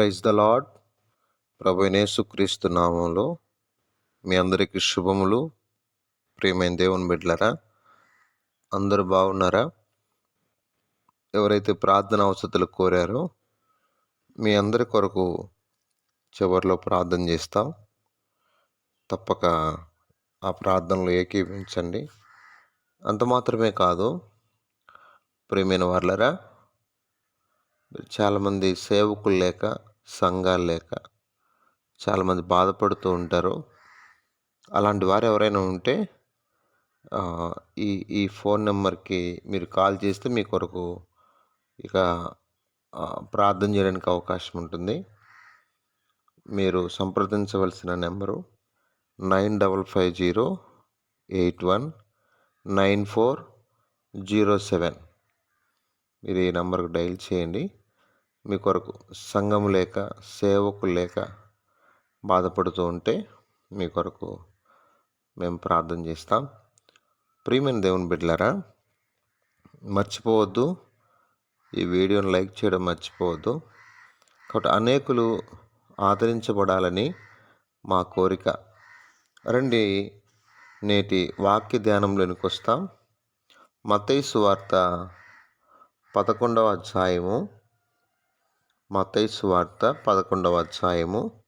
Praise the lord ప్రభునేసుక్రీస్తు నామంలో మీ అందరికీ శుభములు. ప్రియమైన దేవుని బిడ్డలరా అందరూ బాగున్నారా? ఎవరైతే ప్రార్థన అవసరాలు కోరారో మీ అందరి కొరకు చివరిలో ప్రార్థన చేస్తాం. తప్పక ఆ ప్రార్థనలో ఏకీభించండి అంత మాత్రమే కాదు ప్రియమైన వాళ్ళరా చాలామంది సేవకులు లేక సంఘాలు లేక చాలామంది బాధపడుతూ ఉంటారు. అలాంటి వారు ఎవరైనా ఉంటే ఈ ఈ ఫోన్ నెంబర్కి మీరు కాల్ చేస్తే మీ కొరకు ఇక ప్రార్థన చేయడానికి అవకాశం ఉంటుంది. మీరు సంప్రదించవలసిన number nine double five zero eight one nine four zero seven. మీరు ఈ నెంబర్కి డైల్ చేయండి. మీ కొరకు సంఘం లేక సేవకులు లేక బాధపడుతూ ఉంటే మీ కొరకు మేము ప్రార్థన చేస్తాం. ప్రియమైన దేవుని బిడ్డలారా మర్చిపోవద్దు. ఈ వీడియోని లైక్ చేయడం మర్చిపోవద్దు. కాబట్టి అనేకులు ఆదరించబడాలని మా కోరిక. రండి నేటి వాక్య ధ్యానంలోనికి వస్తాం. మతైసు వార్త పదకొండవ అధ్యాయము మతైసు వార్త పదకొండవ అధ్యాయము.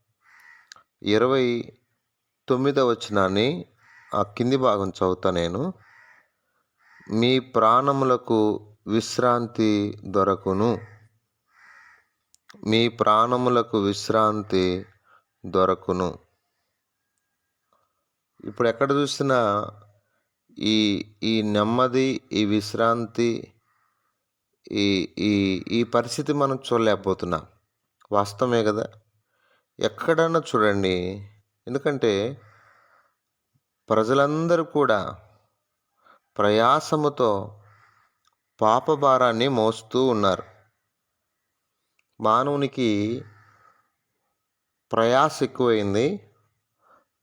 ఇరవై తొమ్మిదవ వచనాన్ని ఆ కింది భాగం చదువుతా నేను. మీ ప్రాణములకు విశ్రాంతి దొరకును. మీ ప్రాణములకు విశ్రాంతి దొరకును. ఇప్పుడు ఎక్కడ చూసినా ఈ ఈ నెమ్మది ఈ విశ్రాంతి ఈ ఈ ఈ పరిస్థితి మనం చూడలేకపోతున్నాం. వాస్తవమే కదా? ఎక్కడన్నా చూడండి. ఎందుకంటే ప్రజలందరూ కూడా ప్రయాసముతో పాపభారాన్ని మోస్తూ ఉన్నారు. మానవునికి ప్రయాస ఎక్కువైంది.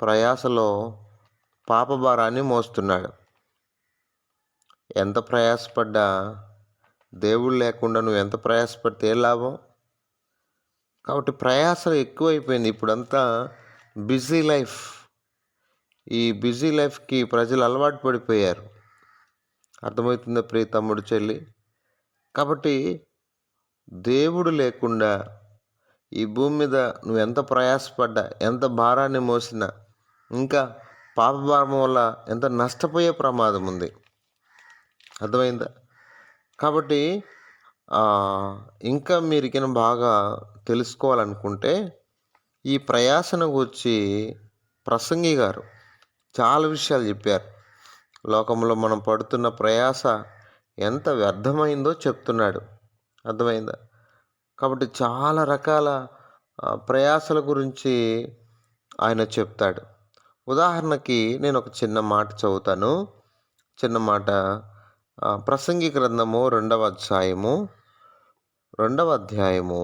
ప్రయాసలో పాపభారాన్ని మోస్తున్నాడు. ఎంత ప్రయాసపడ్డా దేవుడు లేకుండా నువ్వు ఎంత ప్రయాసపడితే ఏ లాభం? కాబట్టి ప్రయాసం ఎక్కువైపోయింది. ఇప్పుడంతా బిజీ లైఫ్. ఈ బిజీ లైఫ్కి ప్రజలు అలవాటు పడిపోయారు. అర్థమవుతుందా ప్రియ తమ్ముడు చెల్లి? కాబట్టి దేవుడు లేకుండా ఈ భూమి మీద నువ్వు ఎంత ప్రయాసపడ్డా ఎంత భారాన్ని మోసినా ఇంకా పాపభారం వల్ల ఎంత నష్టపోయే ప్రమాదం ఉంది. అర్థమైందా? కాబట్టి ఇంకా మీరు ఇక బాగా తెలుసుకోవాలనుకుంటే ఈ ప్రయాసను గురించి ప్రసంగి గారు చాలా విషయాలు చెప్పారు. లోకంలో మనం పడుతున్న ప్రయాస ఎంత వ్యర్థమైందో చెప్తున్నాడు. అర్థమైందా? కాబట్టి చాలా రకాల ప్రయాసల గురించి ఆయన చెప్తాడు. ఉదాహరణకి నేను ఒక చిన్న మాట చదువుతాను. చిన్న మాట ప్రసంగి గ్రంథము రెండవ అధ్యాయము. రెండవ అధ్యాయము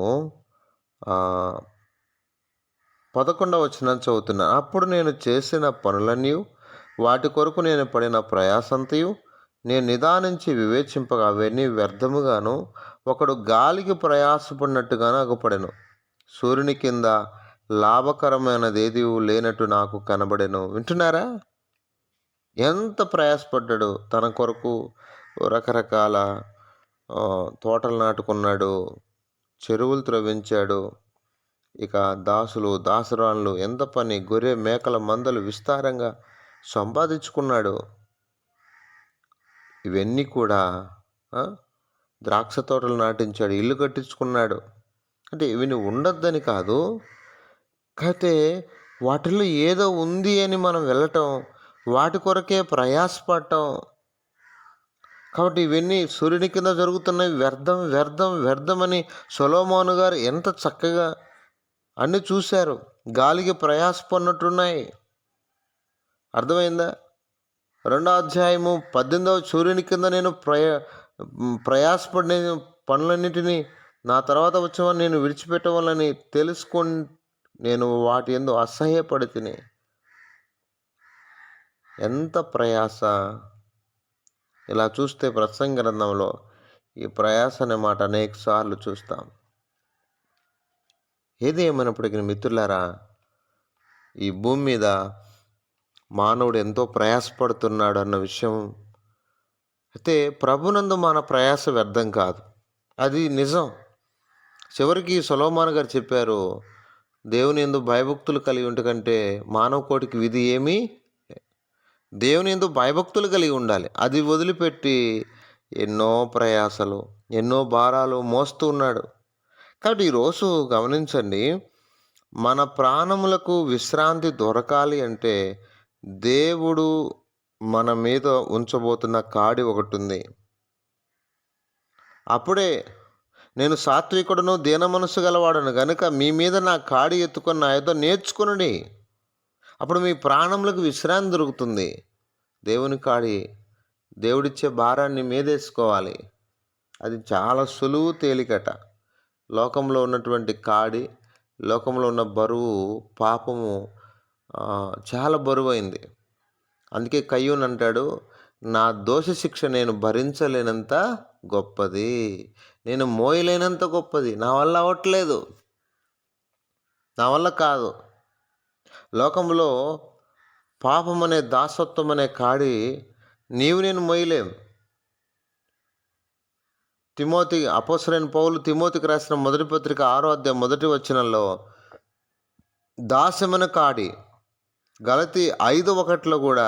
పదకొండవ వచ్చిన చదువుతున్నాను అప్పుడు నేను చేసిన పనులన్నీ వాటి కొరకు నేను పడిన ప్రయాసంతయు నేను నిదానించి వివేచింపగా అవన్నీ వ్యర్థముగాను ఒకడు గాలికి ప్రయాసపడినట్టుగాను పడెను సూర్యుని కింద లాభకరమైనది ఏది లేనట్టు నాకు కనబడెను. వింటున్నారా? ఎంత ప్రయాసపడ్డాడు తన కొరకు రకరకాల తోటలు నాటుకున్నాడు చెరువులు త్రవ్వించాడు. ఇక దాసులు దాసరాన్లు ఎంత పని గొర్రె మేకల మందలు విస్తారంగా సంపాదించుకున్నాడు. ఇవన్నీ కూడా ద్రాక్ష తోటలు నాటించాడు ఇల్లు కట్టించుకున్నాడు. అంటే ఇవి ఉండొద్దని కాదు. కాకపోతే వాటిలో ఏదో ఉంది అని మనం వెళ్ళటం వాటి కొరకే ప్రయాసపడటం కాబట్టి ఇవన్నీ సూర్యుని కింద జరుగుతున్నవి వ్యర్థం వ్యర్థం వ్యర్థమని సొలోమోను గారు ఎంత చక్కగా అన్ని చూశారు. గాలికి ప్రయాసపడినట్టున్నాయి. అర్థమైందా? రెండో అధ్యాయము పద్దెనిమిదవ సూర్యుని కింద నేను ప్రయా ప్రయాసపడిన పనులన్నిటినీ నా తర్వాత వచ్చేవాడిని నేను విడిచిపెట్టవాలని తెలుసుకొని నేను వాటి ఎందు అసహ్యపడి తిని. ఎంత ప్రయాస? ఇలా చూస్తే ప్రసంగ గ్రంథంలో ఈ ప్రయాస అనే మాట అనేక సార్లు చూస్తాం. ఏది ఏమైనప్పటికీ మిత్రులారా ఈ భూమి మీద మానవుడు ఎంతో ప్రయాసపడుతున్నాడు అన్న విషయం. అయితే ప్రభునందు మన ప్రయాస వ్యర్థం కాదు. అది నిజం. చివరికి సొలోమాన్ గారు చెప్పారు దేవుని ఎందు భయభక్తులు కలిగి ఉంటే కంటే మానవ కోటికి విధి ఏమీ దేవుని ఎందు భయభక్తులు కలిగి ఉండాలి. అది వదిలిపెట్టి ఎన్నో ప్రయాసలు ఎన్నో భారాలు మోస్తూ ఉన్నాడు. కాబట్టి ఈరోజు గమనించండి మన ప్రాణములకు విశ్రాంతి దొరకాలి అంటే దేవుడు మన మీద ఉంచబోతున్న కాడి ఒకటి ఉంది అప్పుడే నేను సాత్వికుడును దీన మనసు గలవాడను గనుక మీ మీద నా కాడి ఎత్తుకున్న నా ఏదో నేర్చుకుని అప్పుడు మీ ప్రాణములకు విశ్రాంతి దొరుకుతుంది. దేవుని కాడి దేవుడిచ్చే భారాన్ని మీదేసుకోవాలి. అది చాలా సులువు తేలికట. లోకంలో ఉన్నటువంటి కాడి లోకంలో ఉన్న బరువు పాపము చాలా బరువైంది. అందుకే కయ్యూన్ అంటాడు నా దోష శిక్ష నేను భరించలేనంత గొప్పది. నేను మోయలేనంత గొప్పది. నా వల్ల అవ్వట్లేదు. నా వల్ల కాదు. లోకంలో పాపం అనే దాసత్వం అనే కాడి నీవు నేను మొయ్యలేం తిమోతి అపోసరైన పౌలు తిమోతికి రాసిన మొదటి పత్రిక ఆరో అధ్యాయం మొదటి వచనంలో దాసమైన కాడి గలతి ఐదు ఒకటిలో కూడా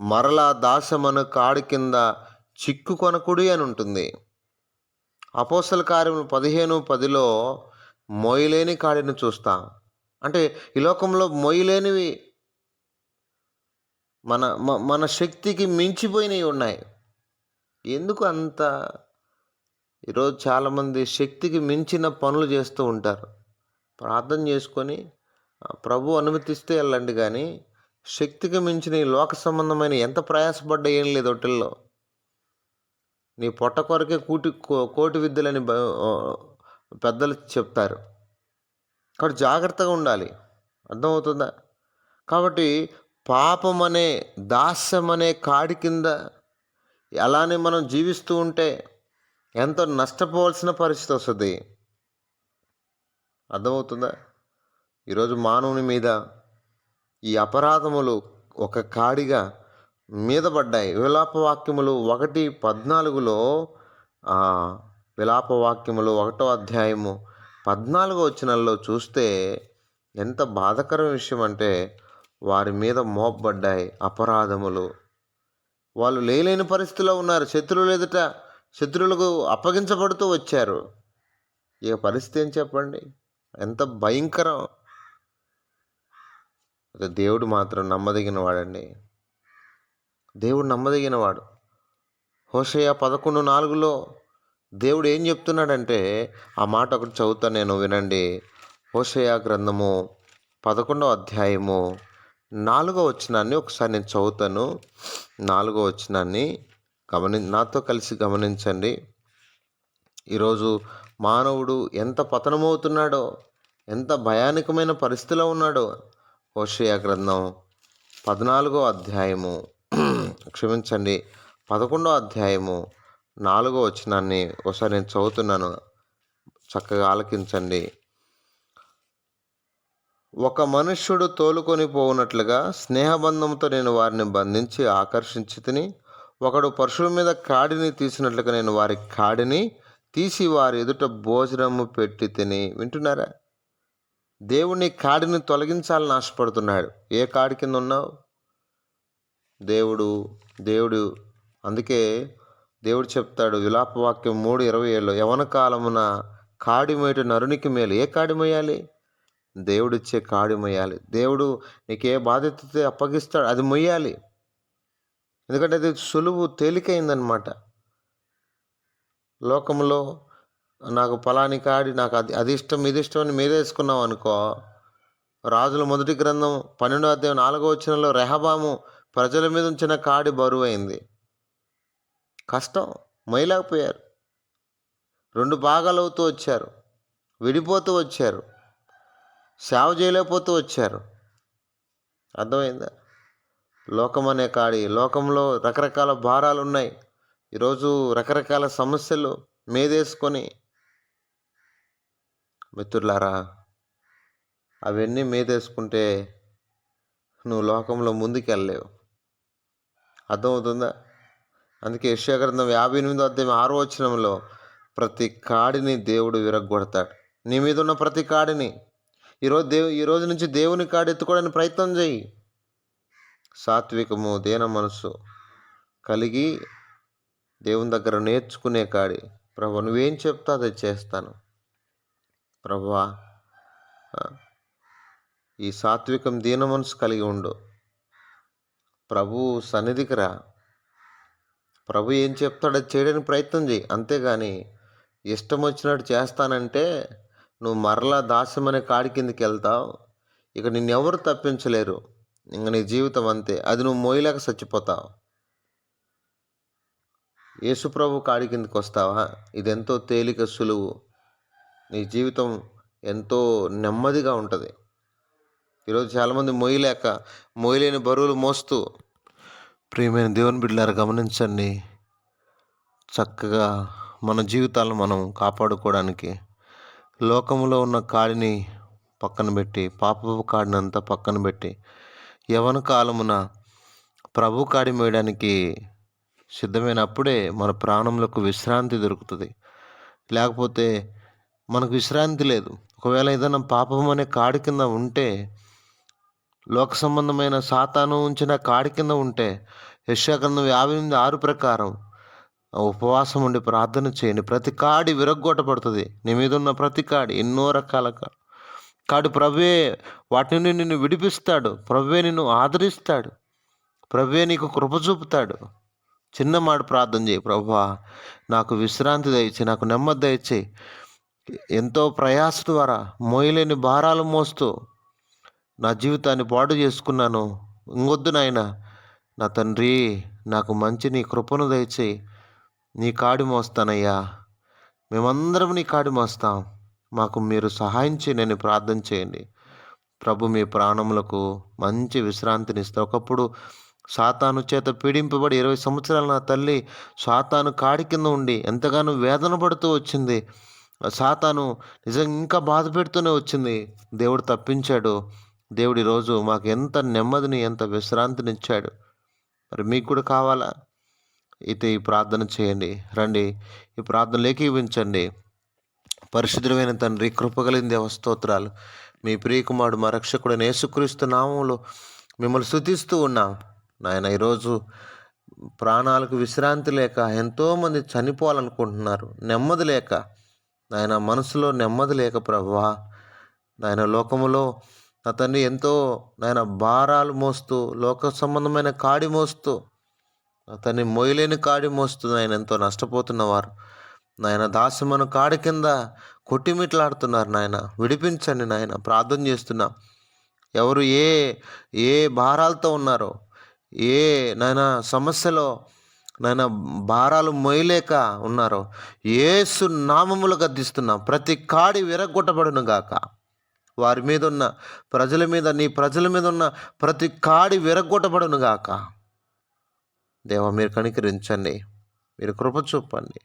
మరలా దాసమను కాడి కింద చిక్కు కొనకుడి అని ఉంటుంది. అపోసల కార్యము పదిహేను పదిలో మొయలేని కాడిని చూస్తాం. అంటే ఈ లోకంలో మొయ్యలేనివి మన మన శక్తికి మించిపోయినవి ఉన్నాయి. ఎందుకు అంత? ఈరోజు చాలామంది శక్తికి మించిన పనులు చేస్తూ ఉంటారు. ప్రార్థన చేసుకొని ప్రభు అనుమతిస్తే వెళ్ళండి కానీ శక్తికి మించిన ఈ లోక సంబంధమైన ఎంత ప్రయాసపడ్డా ఏం లేదు హోటల్లో నీ పొట్ట కొరకే కూటి కో- కోటి విద్యలని పెద్దలు చెప్తారు. కాబట్టి జాగ్రత్తగా ఉండాలి. అర్థమవుతుందా? కాబట్టి పాపం అనే దాస్యం అనే కాడి కింద అలానే మనం జీవిస్తూ ఉంటే ఎంతో నష్టపోవాల్సిన పరిస్థితి వస్తుంది. అర్థమవుతుందా? ఈరోజు మానవుని మీద ఈ అపరాధములు ఒక కాడిగా మీద పడ్డాయి. విలాపవాక్యములు ఒకటి పద్నాలుగులో విలాపవాక్యములు ఒకటో అధ్యాయము పద్నాలుగో వచనంలో చూస్తే ఎంత బాధకరం విషయం అంటే వారి మీద మోపబడ్డాయి అపరాధములు. వాళ్ళు లేలేని పరిస్థితిలో ఉన్నారు. శత్రువులు ఎదుట శత్రువులకు అప్పగించబడుతూ వచ్చారు. ఇక పరిస్థితి ఏం చెప్పండి? ఎంత భయంకరం. అదే దేవుడు మాత్రం నమ్మదగిన వాడండి. దేవుడు నమ్మదగినవాడు హోషయ పదకొండు నాలుగులో దేవుడు ఏం చెప్తున్నాడంటే ఆ మాట ఒకటి చదువుతా నేను వినండి. హోషయ గ్రంథము పదకొండవ అధ్యాయము నాలుగో వచనాన్ని ఒకసారి నేను చదువుతాను. నాలుగో వచనాన్ని గమని నాతో కలిసి గమనించండి. ఈరోజు మానవుడు ఎంత పతనమవుతున్నాడో ఎంత భయానకమైన పరిస్థితిలో ఉన్నాడో హోషయ గ్రంథం పద్నాలుగో అధ్యాయము. క్షమించండి పదకొండో అధ్యాయము నాలుగో వచనాన్ని ఒకసారి నేను చదువుతున్నాను. చక్కగా ఆలకించండి. ఒక మనుష్యుడు తోలుకొని పోవునట్లుగా స్నేహబంధంతో నేను వారిని బంధించి ఆకర్షించి తిని ఒకడు పరుషుల మీద కాడిని తీసినట్లుగా నేను వారి కాడిని తీసి వారి ఎదుట భోజనము పెట్టి తిని వింటున్నారా? దేవుని కాడిని తొలగించాలని ఆశపడుతున్నాడు. ఏ కాడి కింద ఉన్నావు? దేవుడు దేవుడు అందుకే దేవుడు చెప్తాడు విలాపవాక్యం మూడు ఇరవై ఏళ్ళు యవన కాలమున కాడిమేటు నరునికి మేలు. ఏ కాడి దేవుడిచ్చే కాడి దేవుడు నీకు ఏ బాధ్యత అప్పగిస్తాడు అది మొయ్యాలి. ఎందుకంటే అది సులువు తేలికైందనమాట లోకంలో నాకు ఫలాని కాడి నాకు అది అది ఇష్టం ఇది ఇష్టం అని మీద వేసుకున్నాం అనుకో రాజుల మొదటి గ్రంథం పన్నెండో అధ్యాయం నాలుగో వచ్చినలో రెహబాము ప్రజల మీద ఉంచిన కాడి బరువైంది. కష్టం. మొయ్యలేకపోయారు రెండు భాగాలు అవుతూ వచ్చారు. విడిపోతూ వచ్చారు. సేవ చేయలేకపోతూ వచ్చారు. అర్థమైందా? లోకం అనే కాడి. లోకంలో రకరకాల భారాలు ఉన్నాయి ఈరోజు రకరకాల సమస్యలు మీదేసుకొని మిత్రులారా అవన్నీ మీదేసుకుంటే నువ్వు లోకంలో ముందుకెళ్ళలేవు. అర్థమవుతుందా? అందుకే యశాగ్రంథం యాభై ఎనిమిదో అధ్యాయం ఆరో వచనంలో ప్రతి కాడిని దేవుడు విరగొడతాడు నీ మీద ఉన్న ప్రతి కాడిని. ఈరోజు దేవు ఈ రోజు నుంచి దేవుని కాడి ఎత్తుకోవడానికి ప్రయత్నం చేయి. సాత్వికము దేన మనసు కలిగి దేవుని దగ్గర నేర్చుకునే కాడి. ప్రభు నువ్వేం చెప్తా అది చేస్తాను. ప్రభువా ఈ సాత్వికం దీన మనసు కలిగి ఉండు. ప్రభు సన్నిధికి రా. ప్రభు ఏం చెప్తాడో చేయడానికి ప్రయత్నం చేయి అంతేగాని ఇష్టం వచ్చినట్టు చేస్తానంటే నువ్వు మరలా దాస్యం అనే కాడి కిందకి వెళ్తావు. ఇక నిన్నెవరు తప్పించలేరు. ఇంక నీ జీవితం అంతే. అది నువ్వు మోయలేక చచ్చిపోతావు. యేసుప్రభు కాడి కిందకి వస్తావా? ఇది ఎంతో తేలిక సులువు. నీ జీవితం ఎంతో నెమ్మదిగా ఉంటుంది. ఈరోజు చాలామంది మోయలేక మోయలేని బరువులు మోస్తూ ప్రియమైన దేవుని బిడ్డలారు గమనించండి. చక్కగా మన జీవితాలను మనం కాపాడుకోవడానికి లోకంలో ఉన్న కాడిని పక్కన పెట్టి పాపపు కాడిని అంతా పక్కన పెట్టి యవన కాలమున ప్రభు కాడి మేయడానికి సిద్ధమైనప్పుడే మన ప్రాణములకు విశ్రాంతి దొరుకుతుంది. లేకపోతే మనకు విశ్రాంతి లేదు. ఒకవేళ ఏదైనా పాపం అనే కాడి కింద ఉంటే లోక సంబంధమైన సాతాను ఉంచిన కాడి కింద ఉంటే యశాగ్రంథం యాభై ఎనిమిది ఆరు ప్రకారం ఉపవాసం ఉండి ప్రార్థన చేయండి. ప్రతి కాడి విరగ్గొట్టబడుతుంది. నీ మీద ఉన్న ప్రతి కాడి ఎన్నో రకాల కాడు కాడి ప్రభువే వాటిని నిన్ను విడిపిస్తాడు. ప్రభువే నిన్ను ఆదరిస్తాడు. ప్రభువే నీకు కృప చూపుతాడు. చిన్న మాట ప్రార్థన చేయి. ప్రభువా నాకు విశ్రాంతి దయచి నాకు నెమ్మది దయచేయి. ఎంతో ప్రయాస ద్వారా మోయలేని భారాలు మోస్తూ నా జీవితాన్ని పాడు చేసుకున్నాను. ఇంకొద్దు నాయన. నా తండ్రి నాకు మంచి నీ కృపను దయచేయి. నీ కాడి మోస్తానయ్యా. మేమందరం నీ కాడి మోస్తాం. మాకు మీరు సహాయం చేయనని ప్రార్థన చేయండి. ప్రభు మీ ప్రాణములకు మంచి విశ్రాంతిని ఇస్తారు ఒకప్పుడు సాతాను చేత పీడింపబడి ఇరవై సంవత్సరాల నా తల్లి సాతాను కాడి కింద ఉండి ఎంతగానో వేదన పడుతూ వచ్చింది. ఆ సాతాను నిజంగా ఇంకా బాధ పెడుతూనే వచ్చింది. దేవుడు తప్పించాడు. దేవుడి రోజు మాకు ఎంత నెమ్మదిని ఎంత విశ్రాంతిని ఇచ్చాడు మరి మీకు కూడా కావాలా? అయితే ఈ ప్రార్థన చేయండి. రండి. ఈ ప్రార్థన ఏకీవించండి పరిశుద్ధమైన తండ్రి కృపగలిగిన దేవస్తోత్రాలు మీ ప్రియకుమారుడు మా రక్షకుడు యేసుక్రీస్తు నామంలో మిమ్మల్ని శుతిస్తూ ఉన్నాం. నాయన ఈరోజు ప్రాణాలకు విశ్రాంతి లేక ఎంతోమంది చనిపోవాలనుకుంటున్నారు. నెమ్మది లేక. నాయన మనసులో నెమ్మది లేక ప్రభువా నాయన లోకములో నా తండ్రి ఎంతో నాయన భారాలు మోస్తూ లోక సంబంధమైన కాడి మోస్తూ అతన్ని మొయ్యలేని కాడి మోస్తూ నాయన ఎంతో నష్టపోతున్నవారు. నాయన దాసమను కాడి కింద కొట్టిమిట్లాడుతున్నారు నాయన. విడిపించండి నాయన ప్రార్థన చేస్తున్నా. ఎవరు ఏ ఏ భారాలతో ఉన్నారో ఏ నాయన సమస్యలో నాయన భారాలు మొయ్యలేక ఉన్నారో ఏసు నామములు గద్దిస్తున్నా. ప్రతి కాడి విరగొట్టబడును గాక వారి మీద ఉన్న ప్రజల మీద నీ ప్రజల మీద ఉన్న ప్రతి కాడి విరగొట్టబడును గాక. దేవా మీరు కనికరించండి. మీరు కృప చూపండి.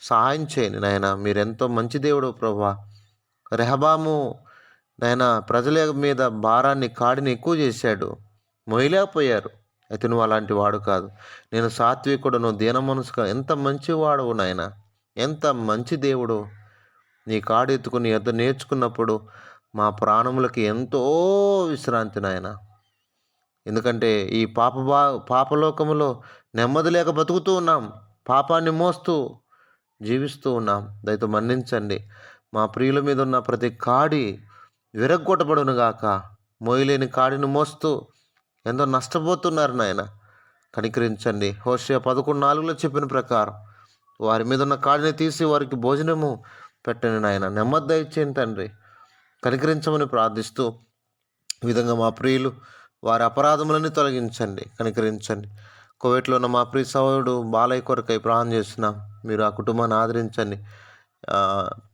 సహాయం చేయండి నాయన. మీరెంతో మంచి దేవుడు ప్రభా. రెహబాము నాయన ప్రజల మీద భారాన్ని కాడిని ఎక్కువ చేశాడు. మొయ్యలేకపోయారు అయితే నువ్వు అలాంటి వాడు కాదు. నేను సాత్వికుడు నువ్వు దీన మనసుగా ఎంత మంచివాడవు నాయన. ఎంత మంచి దేవుడు. నీ కాడు ఎత్తుకుని ఎంత నేర్చుకున్నప్పుడు మా ప్రాణములకి ఎంతో విశ్రాంతి నాయన. ఎందుకంటే ఈ పాప బా పాపలోకములో నెమ్మది లేక బతుకుతూ ఉన్నాం. పాపాన్ని మోస్తూ జీవిస్తూ ఉన్నాం. దయతో మన్నించండి. మా ప్రియుల మీద ఉన్న ప్రతి కాడి విరగ్గొట్టబడును గాక మోయలేని కాడిని మోస్తూ ఎంతో నష్టపోతున్నారు నాయన. కనికరించండి. హోషియా పదకొండు నాలుగులో చెప్పిన ప్రకారం వారి మీద ఉన్న కాడిని తీసి వారికి భోజనము పెట్టండి నాయన. నెమ్మది దయచేయండి తండ్రి. కనికరించమని ప్రార్థిస్తూ విధంగా మా ప్రియులు వారి అపరాధములని తొలగించండి కనికరించండి. కోవిడ్లో ఉన్న మా ప్రియ సహోదరుడు బాలయ్య కొరకై ప్రాణం చేస్తున్నాం. మీరు ఆ కుటుంబాన్ని ఆదరించండి.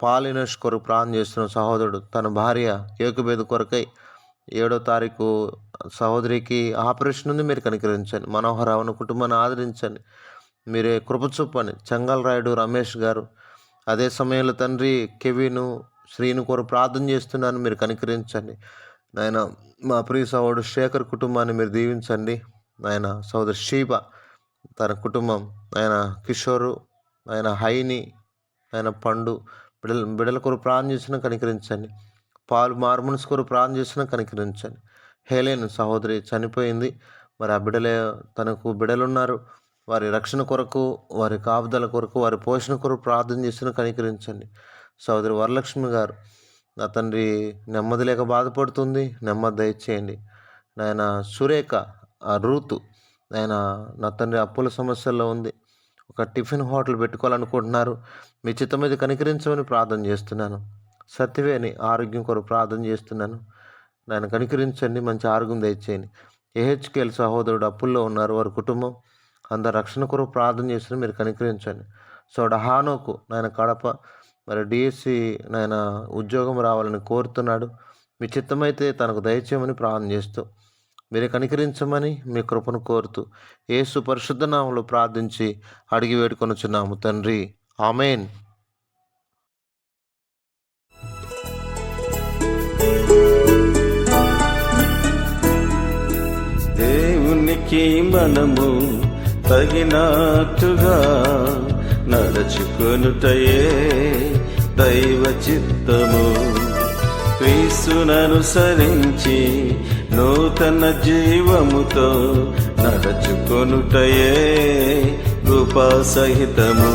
పాలినష్ కొరకు ప్రాణం చేస్తున్న సహోదరుడు. తన భార్య ఏకుబేద కొరకై ఏడో తారీఖు సహోదరికి ఆపరేషన్ ఉంది మీరు కనికరించండి. మనోహరావును కుటుంబాన్ని ఆదరించండి. మీరే కృప చూపండి. చెంగల్ రాయుడు రమేష్ గారు అదే సమయంలో తండ్రి కెవిను శ్రీని కొరకు ప్రార్థన చేస్తున్నాను మీరు కనికరించండి. నాయన మా ప్రియ సహోదరుడు శేఖర్ కుటుంబాన్ని మీరు దీవించండి. ఆయన సోదరు షీబ తన కుటుంబం ఆయన కిషోరు ఆయన హైని ఆయన పండు బిడల బిడల కొరకు ప్రార్థన చేసిన కనికరించండి. పాలు మార్మన్స్ కొరకు ప్రార్థన చేసిన కనికరించండి. హేలేను సహోదరి చనిపోయింది. మరి ఆ బిడలే తనకు బిడలున్నారు. వారి రక్షణ కొరకు వారి కాపుదల కొరకు వారి పోషణ కొరకు ప్రార్థన చేసిన కనికరించండి. సోదరి వరలక్ష్మి గారు నా తండ్రి నెమ్మది లేక బాధపడుతుంది నెమ్మది దయచేయండి. నాయన సురేఖ ఆ రూతు ఆయన నా తండ్రి అప్పుల సమస్యల్లో ఉంది. ఒక టిఫిన్ హోటల్ పెట్టుకోవాలనుకుంటున్నారు. మీ చిత్తం మీద కనికరించమని ప్రార్థన చేస్తున్నాను. సత్యవేని ఆరోగ్యం కొరకు ప్రార్థన చేస్తున్నాను. నాయన కనికరించండి మంచి ఆరోగ్యం దయచేయండి. ఏహెచ్కేఎల్ సహోదరుడు అప్పుల్లో ఉన్నారు. వారి కుటుంబం అందరు రక్షణ కొరకు ప్రార్థన చేస్తున్నారు. మీరు కనికరించండి. సో హానోకు నాయన కడప మరి డిఎస్సి నాయన ఉద్యోగం రావాలని కోరుతున్నాడు. మీ చిత్తమైతే తనకు దయచేయమని ప్రార్థన చేస్తూ మీరు కనికరించమని మీ కృపను కోరుతూ ఏసు పరిశుద్ధ నామంలో ప్రార్థించి అడిగి వేడుకొనుచున్నాము తండ్రి. ఆమెన్. దేవునికి మనము తగినట్టుగా నడుచుకొనుటయే దైవ చిత్తము క్రీస్తుననుసరించి నూతన జీవముతో నడుచుకొనుటయే కృపా సహితము